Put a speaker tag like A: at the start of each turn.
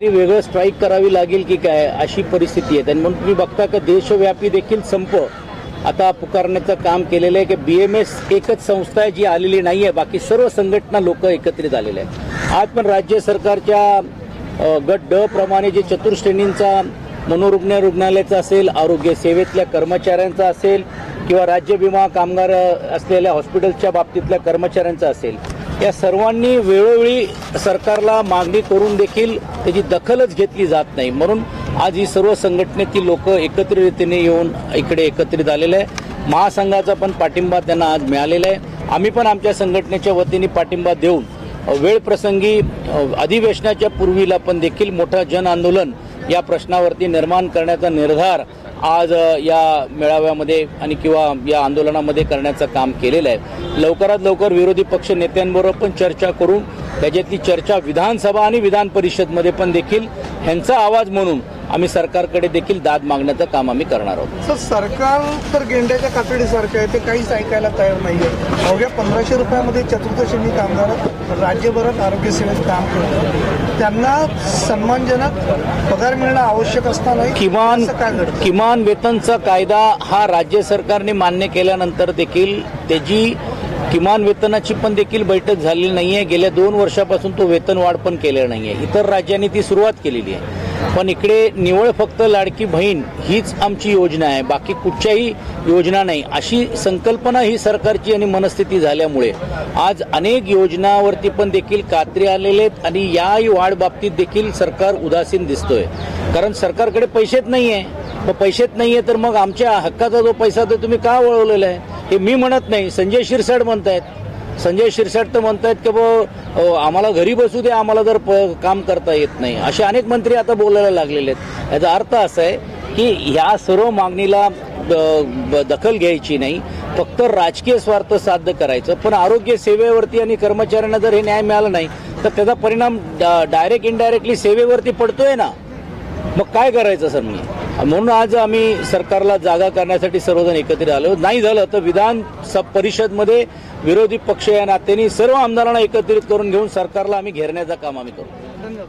A: तरी वेगळं स्ट्राईक करावी लागेल की काय अशी परिस्थिती आहे. आणि म्हणून तुम्ही बघता का देशव्यापी देखील संप आता पुकारण्याचं काम केलेलं आहे की बी एम एस एकच संस्था आहे जी आलेली नाही आहे बाकी सर्व संघटना लोक एकत्रित आलेले आहेत. आज पण राज्य सरकारच्या गट ड प्रमाणे जे चतुर्श्रेणींचा मनोरुग्ण रुग्णालयाचा असेल आरोग्य सेवेतल्या कर्मचाऱ्यांचा असेल किंवा राज्य विमा कामगार असलेल्या हॉस्पिटलच्या बाबतीतल्या कर्मचाऱ्यांचा असेल या सर्वांनी वेळोवेळी सरकारला मागणी करून देखील त्याची दखलच घेतली जात नाही. म्हणून आज ही सर्व संघटनेतील लोक एकत्रित रीतीने येऊन इकडे एकत्रित आलेले आहे. महासंघाचा पण पाठिंबा त्यांना आज मिळालेला आहे. आम्ही पण आमच्या संघटनेच्या वतीने पाठिंबा देऊन वेळ प्रसंगी अधिवेशनाच्या पूर्वीला पण देखील मोठं जन आंदोलन या प्रश्नावरती निर्माण करण्याचा निर्धार आज या मेळाव्यामध्ये आणि किंवा या आंदोलनामध्ये करण्याचं काम केलेलं आहे. लवकरात लवकर विरोधी पक्ष नेत्यांबरोबर पण चर्चा करून त्याच्यातली चर्चा विधानसभा आणि विधान परिषदमध्ये पण देखील ह्यांचा आवाज म्हणून आम्ही सरकारकडे देखील दाद मागण्याचं काम आम्ही करणार आहोत.
B: सर सरकार तर गेंड्याच्या कातडीसारखं आहे ते काहीच ऐकायला तयार नाही आहे अवघ्या पंधराशे रुपयामध्ये चतुर्थ श्रेणी कामगार राज्यभरात आरोग्य सेवेत काम करतात. त्यांना सन्मानजनक पगार मिळणं आवश्यक असतानाही
A: किमान किमान वेतनचा कायदा हा राज्य सरकारने मान्य केल्यानंतर देखील त्याची किमान वेतनाची पण देखील बैठक झालेली नाहीये. गेल्या दोन वर्षापासून तो वेतन वाढ पण केलेला नाहीये. इतर राज्यांनी ती सुरुवात केलेली आहे. पण इकडे निवळ फक्त लाडकी बहीण हीच आमची योजना आहे. बाकी कुठच्याही योजना नाही. अशी संकल्पना ही सरकारची आणि मनस्थिती झाल्यामुळे आज अनेक योजनावरती पण देखील कात्री आलेले आहेत आणि या वाढ बाबतीत देखील सरकार उदासीन दिसतोय. कारण सरकारकडे पैसेच नाही आहे मग पैसेच नाही आहे तर मग आमच्या हक्काचा जो पैसा तो तुम्ही का वळवलेला आहे? हे मी म्हणत नाही. संजय शिरसाट आहेत संजय शिरसाट तर म्हणतायत की बो आम्हाला घरी बसू दे आम्हाला जर प काम करता येत नाही. असे अनेक मंत्री आता बोलायला लागलेले आहेत. याचा अर्थ असा आहे की ह्या सर्व मागणीला ब- दखल घ्यायची नाही. फक्त राजकीय स्वार्थ साध्य करायचं. पण आरोग्य सेवेवरती आणि कर्मचाऱ्यांना जर हे न्याय मिळाला नाही तर त्याचा परिणाम डायरेक्ट इनडायरेक्टली सेवेवरती पडतोय ना? मग काय करायचं सर मी? म्हणून आज आम्ही सरकारला जागा करण्यासाठी सर्वजण एकत्रित आलो. नाही झालं तर विधान परिषदमध्ये विरोधी पक्ष या नात्याने सर्व आमदारांना एकत्रित करून घेऊन सरकारला आम्ही घेरण्याचं काम आम्ही करू.
B: धन्यवाद.